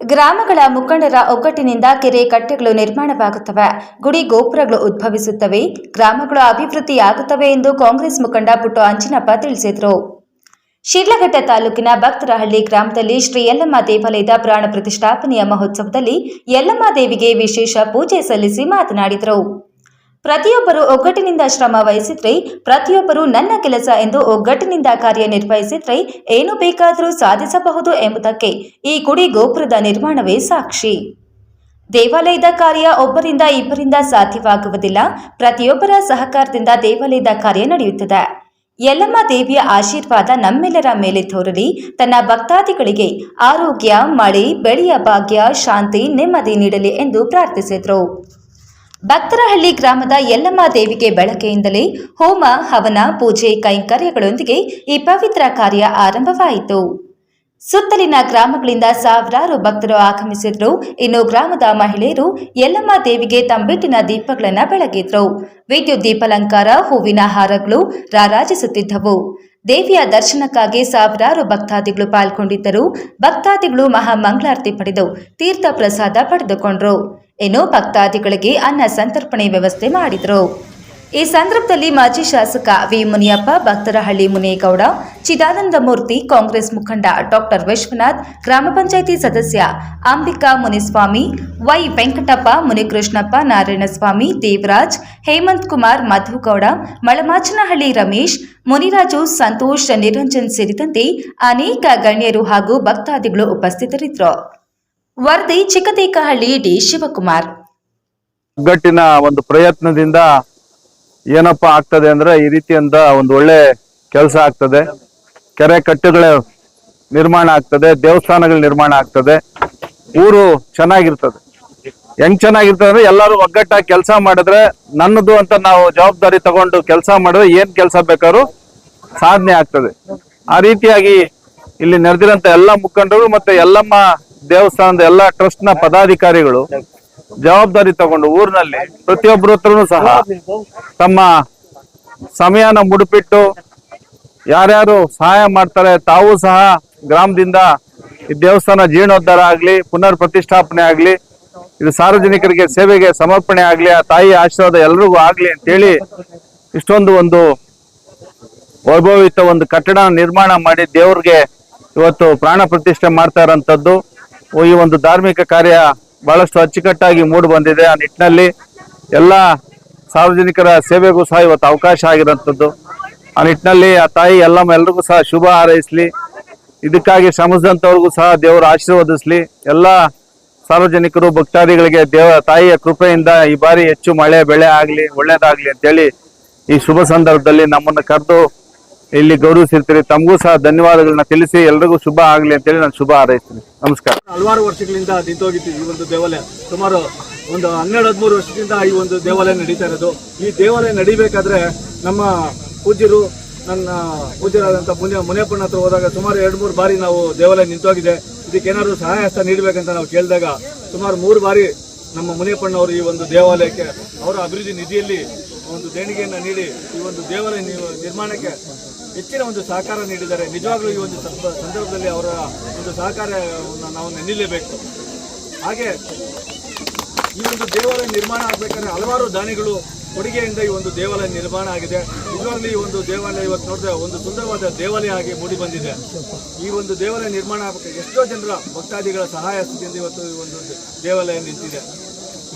ಗ್ರಾಮಗಳ ಮುಖಂಡರ ಒಗ್ಗಟ್ಟಿನಿಂದ ಕೆರೆ ಕಟ್ಟೆಗಳು ನಿರ್ಮಾಣವಾಗುತ್ತವೆ. ಗುಡಿ ಗೋಪುರಗಳು ಉದ್ಭವಿಸುತ್ತವೆ. ಗ್ರಾಮಗಳು ಅಭಿವೃದ್ಧಿಯಾಗುತ್ತವೆ ಎಂದು ಕಾಂಗ್ರೆಸ್ ಮುಖಂಡ ಪುಟ್ಟು ಅಂಜಿನಪ್ಪ ತಿಳಿಸಿದರು. ಶಿರ್ಲಘಟ್ಟ ತಾಲೂಕಿನ ಭಕ್ತರಹಳ್ಳಿ ಗ್ರಾಮದಲ್ಲಿ ಶ್ರೀ ಯಲ್ಲಮ್ಮ ದೇವಾಲಯದ ಪ್ರಾಣ ಪ್ರತಿಷ್ಠಾಪನೆಯ ಮಹೋತ್ಸವದಲ್ಲಿ ಯಲ್ಲಮ್ಮ ದೇವಿಗೆ ವಿಶೇಷ ಪೂಜೆ ಸಲ್ಲಿಸಿ ಮಾತನಾಡಿದರು. ಪ್ರತಿಯೊಬ್ಬರು ಒಗ್ಗಟ್ಟಿನಿಂದ ಶ್ರಮ ವಹಿಸಿದ್ರೆ ಪ್ರತಿಯೊಬ್ಬರು ನನ್ನ ಕೆಲಸ ಎಂದು ಒಗ್ಗಟ್ಟಿನಿಂದ ಕಾರ್ಯನಿರ್ವಹಿಸಿದ್ರೆ ಏನು ಬೇಕಾದರೂ ಸಾಧಿಸಬಹುದು ಎಂಬುದಕ್ಕೆ ಈ ಗುಡಿ ಗೋಪುರದ ನಿರ್ಮಾಣವೇ ಸಾಕ್ಷಿ. ದೇವಾಲಯದ ಕಾರ್ಯ ಒಬ್ಬರಿಂದ ಇಬ್ಬರಿಂದ ಸಾಧ್ಯವಾಗುವುದಿಲ್ಲ. ಪ್ರತಿಯೊಬ್ಬರ ಸಹಕಾರದಿಂದ ದೇವಾಲಯದ ಕಾರ್ಯ ನಡೆಯುತ್ತದೆ. ಯಲ್ಲಮ್ಮ ದೇವಿಯ ಆಶೀರ್ವಾದ ನಮ್ಮೆಲ್ಲರ ಮೇಲೆ ತೋರಲಿ. ತನ್ನ ಭಕ್ತಾದಿಗಳಿಗೆ ಆರೋಗ್ಯ, ಮಳೆ, ಬೆಳೆಯ ಭಾಗ್ಯ, ಶಾಂತಿ, ನೆಮ್ಮದಿ ನೀಡಲಿ ಎಂದು ಪ್ರಾರ್ಥಿಸಿದರು. ಭಕ್ತರಹಳ್ಳಿ ಗ್ರಾಮದ ಯಲ್ಲಮ್ಮ ದೇವಿಗೆ ಬಳಕೆಯಿಂದಲೇ ಹೋಮ, ಹವನ, ಪೂಜೆ, ಕೈಂಕರ್ಯಗಳೊಂದಿಗೆ ಈ ಪವಿತ್ರ ಕಾರ್ಯ ಆರಂಭವಾಯಿತು. ಸುತ್ತಲಿನ ಗ್ರಾಮಗಳಿಂದ ಸಾವಿರಾರು ಭಕ್ತರು ಆಗಮಿಸಿದ್ರು. ಇನ್ನು ಗ್ರಾಮದ ಮಹಿಳೆಯರು ಯಲ್ಲಮ್ಮ ದೇವಿಗೆ ತಂಬಿಟ್ಟಿನ ದೀಪಗಳನ್ನು ಬೆಳಗಿದ್ರು. ವಿದ್ಯುತ್ ದೀಪಾಲಂಕಾರ, ಹೂವಿನ ಹಾರಗಳು ರಾರಾಜಿಸುತ್ತಿದ್ದವು. ದೇವಿಯ ದರ್ಶನಕ್ಕಾಗಿ ಸಾವಿರಾರು ಭಕ್ತಾದಿಗಳು ಪಾಲ್ಗೊಂಡಿದ್ದರು. ಭಕ್ತಾದಿಗಳು ಮಹಾಮಂಗಳಾರತಿ ಪಡೆದು ತೀರ್ಥ ಪ್ರಸಾದ ಪಡೆದುಕೊಂಡ್ರು. ಇನ್ನು ಭಕ್ತಾದಿಗಳಿಗೆ ಅನ್ನ ಸಂತರ್ಪಣೆ ವ್ಯವಸ್ಥೆ ಮಾಡಿದರು. ಈ ಸಂದರ್ಭದಲ್ಲಿ ಮಾಜಿ ಶಾಸಕ ವಿ ಮುನಿಯಪ್ಪ ಭಕ್ತರಹಳ್ಳಿ ಮುನೇಗೌಡ, ಚಿದಾನಂದ ಮೂರ್ತಿ, ಕಾಂಗ್ರೆಸ್ ಮುಖಂಡ ಡಾಕ್ಟರ್ ವಿಶ್ವನಾಥ್, ಗ್ರಾಮ ಪಂಚಾಯಿತಿ ಸದಸ್ಯ ಅಂಬಿಕಾ ಮುನಿಸ್ವಾಮಿ, ವೈ ವೆಂಕಟಪ್ಪ, ಮುನಿಕೃಷ್ಣಪ್ಪ, ನಾರಾಯಣಸ್ವಾಮಿ, ದೇವರಾಜ್, ಹೇಮಂತ್ ಕುಮಾರ್, ಮಧುಗೌಡ, ಮಳಮಾಚನಹಳ್ಳಿ ರಮೇಶ್, ಮುನಿರಾಜು, ಸಂತೋಷ್, ನಿರಂಜನ್ ಸೇರಿದಂತೆ ಅನೇಕ ಗಣ್ಯರು ಹಾಗೂ ಭಕ್ತಾದಿಗಳು ಉಪಸ್ಥಿತರಿದ್ದರು. ವರದಿ ಚಿಕ್ಕದೇಕಹಳ್ಳಿ ಡಿ ಶಿವಕುಮಾರ್. ಒಗ್ಗಟ್ಟಿನ ಒಂದು ಪ್ರಯತ್ನದಿಂದ ಏನಪ್ಪ ಆಗ್ತದೆ ಅಂದ್ರೆ ಈ ರೀತಿಯಿಂದ ಒಂದು ಒಳ್ಳೆ ಕೆಲಸ ಆಗ್ತದೆ. ಕೆರೆ ಕಟ್ಟೆಗಳ ನಿರ್ಮಾಣ ಆಗ್ತದೆ, ದೇವಸ್ಥಾನಗಳ ನಿರ್ಮಾಣ ಆಗ್ತದೆ. ಊರು ಚೆನ್ನಾಗಿರ್ತದೆ. ಹೆಂಗ್ ಚೆನ್ನಾಗಿರ್ತದೆ ಅಂದ್ರೆ ಎಲ್ಲರೂ ಒಗ್ಗಟ್ಟಾಗಿ ಕೆಲಸ ಮಾಡಿದ್ರೆ ನನ್ನದು ಅಂತ ನಾವು ಜವಾಬ್ದಾರಿ ತಗೊಂಡು ಕೆಲಸ ಮಾಡಿದ್ರೆ ಏನ್ ಕೆಲಸ ಬೇಕಾದ್ರೂ ಸಾಧನೆ ಆಗ್ತದೆ. ಆ ರೀತಿಯಾಗಿ ಇಲ್ಲಿ ನಡೆದಿರಂತ ಎಲ್ಲ ಮುಖಂಡರು ಮತ್ತೆ ಎಲ್ಲಮ್ಮ ದೇವಸ್ಥಾನದ ಎಲ್ಲ ಟ್ರಸ್ಟ್ನ ಪದಾಧಿಕಾರಿಗಳು ಜವಾಬ್ದಾರಿ ತಗೊಂಡು ಊರಿನಲ್ಲಿ ಪ್ರತಿಯೊಬ್ಬರ ಹತ್ರನು ಸಹ ತಮ್ಮ ಸಮಯನ ಮುಡುಪಿಟ್ಟು ಯಾರ್ಯಾರು ಸಹಾಯ ಮಾಡ್ತಾರೆ, ತಾವು ಸಹ ಗ್ರಾಮದಿಂದ ಈ ದೇವಸ್ಥಾನ ಜೀರ್ಣೋದ್ಧಾರ ಆಗ್ಲಿ ಪುನರ್ ಪ್ರತಿಷ್ಠಾಪನೆ ಆಗ್ಲಿ, ಇದು ಸಾರ್ವಜನಿಕರಿಗೆ ಸೇವೆಗೆ ಸಮರ್ಪಣೆ ಆಗ್ಲಿ, ಆ ತಾಯಿ ಆಶೀರ್ವಾದ ಎಲ್ರಿಗೂ ಆಗ್ಲಿ ಅಂತೇಳಿ ಇಷ್ಟೊಂದು ಒಂದು ವೈಭವಿತ ಒಂದು ಕಟ್ಟಡ ನಿರ್ಮಾಣ ಮಾಡಿ ದೇವ್ರಿಗೆ ಇವತ್ತು ಪ್ರಾಣ ಪ್ರತಿಷ್ಠೆ ಮಾಡ್ತಾ ಇರೋಂಥದ್ದು. ಈ ಒಂದು ಧಾರ್ಮಿಕ ಕಾರ್ಯ ಬಹಳಷ್ಟು ಅಚ್ಚುಕಟ್ಟಾಗಿ ಮೂಡಿ ಬಂದಿದೆ. ಆ ನಿಟ್ಟಿನಲ್ಲಿ ಎಲ್ಲ ಸಾರ್ವಜನಿಕರ ಸೇವೆಗೂ ಸಹ ಇವತ್ತು ಅವಕಾಶ ಆಗಿರೋಂಥದ್ದು ಆ ನಿಟ್ಟಿನಲ್ಲಿ ಆ ತಾಯಿ ಎಲ್ಲ ಎಲ್ರಿಗೂ ಸಹ ಶುಭ ಹಾರೈಸಲಿ. ಇದಕ್ಕಾಗಿ ಶ್ರಮಿಸಿದಂಥವ್ರಿಗೂ ಸಹ ದೇವರು ಆಶೀರ್ವದಿಸಲಿ. ಎಲ್ಲ ಸಾರ್ವಜನಿಕರು, ಭಕ್ತಾದಿಗಳಿಗೆ ದೇವ ತಾಯಿಯ ಕೃಪೆಯಿಂದ ಈ ಬಾರಿ ಹೆಚ್ಚು ಮಳೆ, ಬೆಳೆ ಆಗಲಿ, ಒಳ್ಳೇದಾಗಲಿ ಅಂತೇಳಿ ಈ ಶುಭ ಸಂದರ್ಭದಲ್ಲಿ ನಮ್ಮನ್ನು ಕರೆದು ಇಲ್ಲಿ ಗೌರವಿಸಿರ್ತೀರಿ. ತಮಗೂ ಸಹ ಧನ್ಯವಾದಗಳನ್ನ ತಿಳಿಸಿ ಎಲ್ರಿಗೂ ಶುಭ ಆಗಲಿ ಅಂತೇಳಿ ನಾನು ಶುಭ ಹಾರೈಸ್ತೀನಿ. ನಮಸ್ಕಾರ. ಹಲವಾರು ವರ್ಷಗಳಿಂದ ನಿಂತೋಗಿತ್ತು ಈ ಒಂದು ದೇವಾಲಯ. ಸುಮಾರು ಒಂದು ಹನ್ನೆರಡು, ಹದಿಮೂರು ವರ್ಷದಿಂದ ಈ ಒಂದು ದೇವಾಲಯ ನಡೀತಾ ಇರೋದು. ಈ ದೇವಾಲಯ ನಡಿಬೇಕಾದ್ರೆ ನಮ್ಮ ಪೂಜ್ಯರು, ನನ್ನ ಪೂಜ್ಯರಾದಂಥ ಮುನಿಯ ಮುನಿಯಪ್ಪನ ಹತ್ರ ಹೋದಾಗ ಸುಮಾರು ಎರಡು, ಮೂರು ಬಾರಿ ನಾವು ದೇವಾಲಯ ನಿಂತೋಗಿದೆ. ಇದಕ್ಕೆ ಏನಾದರೂ ಸಹಾಯ ಹಸ್ತ ನೀಡಬೇಕಂತ ನಾವು ಕೇಳಿದಾಗ ಸುಮಾರು ಮೂರು ಬಾರಿ ನಮ್ಮ ಮುನಿಯಪ್ಪನವರು ಈ ಒಂದು ದೇವಾಲಯಕ್ಕೆ ಅವರ ಅಭಿವೃದ್ಧಿ ನಿಧಿಯಲ್ಲಿ ಒಂದು ದೇಣಿಗೆಯನ್ನು ನೀಡಿ ಈ ಒಂದು ದೇವಾಲಯ ನಿರ್ಮಾಣಕ್ಕೆ ಹೆಚ್ಚಿನ ಒಂದು ಸಹಕಾರ ನೀಡಿದ್ದಾರೆ. ನಿಜವಾಗ್ಲೂ ಈ ಒಂದು ಸಂದ- ಸಂದರ್ಭದಲ್ಲಿ ಅವರ ಒಂದು ಸಹಕಾರವನ್ನು ನಾವು ನೆನಲೇಬೇಕು. ಹಾಗೆ ಈ ಒಂದು ದೇವಾಲಯ ನಿರ್ಮಾಣ ಆಗಬೇಕಾದ್ರೆ ಹಲವಾರು ದಾನಿಗಳು ಕೊಡುಗೆಯಿಂದ ಈ ಒಂದು ದೇವಾಲಯ ನಿರ್ಮಾಣ ಆಗಿದೆ. ಇದರಲ್ಲಿ ಈ ಒಂದು ದೇವಾಲಯ ಇವತ್ತು ನೋಡಿದ್ರೆ ಒಂದು ಸುಂದರವಾದ ದೇವಾಲಯ ಆಗಿ ಮೂಡಿ ಬಂದಿದೆ. ಈ ಒಂದು ದೇವಾಲಯ ನಿರ್ಮಾಣ ಆಗಬೇಕು ಎಷ್ಟೋ ಜನರ ಭಕ್ತಾದಿಗಳ ಸಹಾಯ ಸ್ಥಿತಿಯಿಂದ ಇವತ್ತು ಈ ಒಂದು ದೇವಾಲಯ ನಿಂತಿದೆ.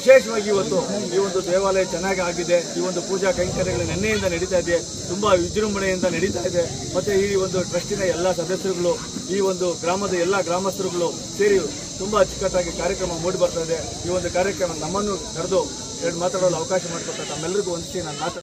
ವಿಶೇಷವಾಗಿ ಇವತ್ತು ಈ ಒಂದು ದೇವಾಲಯ ಚೆನ್ನಾಗಿ ಆಗಿದೆ. ಈ ಒಂದು ಪೂಜಾ ಕೈಂಕರ್ಯಗಳು ನೆನ್ನೆಯಿಂದ ನಡೀತಾ ಇದೆ. ತುಂಬ ವಿಜೃಂಭಣೆಯಿಂದ ನಡೀತಾ ಇದೆ. ಮತ್ತೆ ಈ ಒಂದು ಟ್ರಸ್ಟಿನ ಎಲ್ಲ ಸದಸ್ಯರುಗಳು, ಈ ಒಂದು ಗ್ರಾಮದ ಎಲ್ಲ ಗ್ರಾಮಸ್ಥರುಗಳು ಸೇರಿ ತುಂಬ ಅಚ್ಚುಕಟ್ಟಾಗಿ ಕಾರ್ಯಕ್ರಮ ಮೂಡಿ ಬರ್ತಾ ಇದೆ. ಈ ಒಂದು ಕಾರ್ಯಕ್ರಮ ನಮ್ಮನ್ನು ಕರೆದು ಎರಡು ಮಾತಾಡಲು ಅವಕಾಶ ಮಾಡಿಕೊಟ್ಟ ತಮ್ಮೆಲ್ಲರಿಗೂ ಒಂದು ನಾನು ಮಾತಾಡ್ತೀನಿ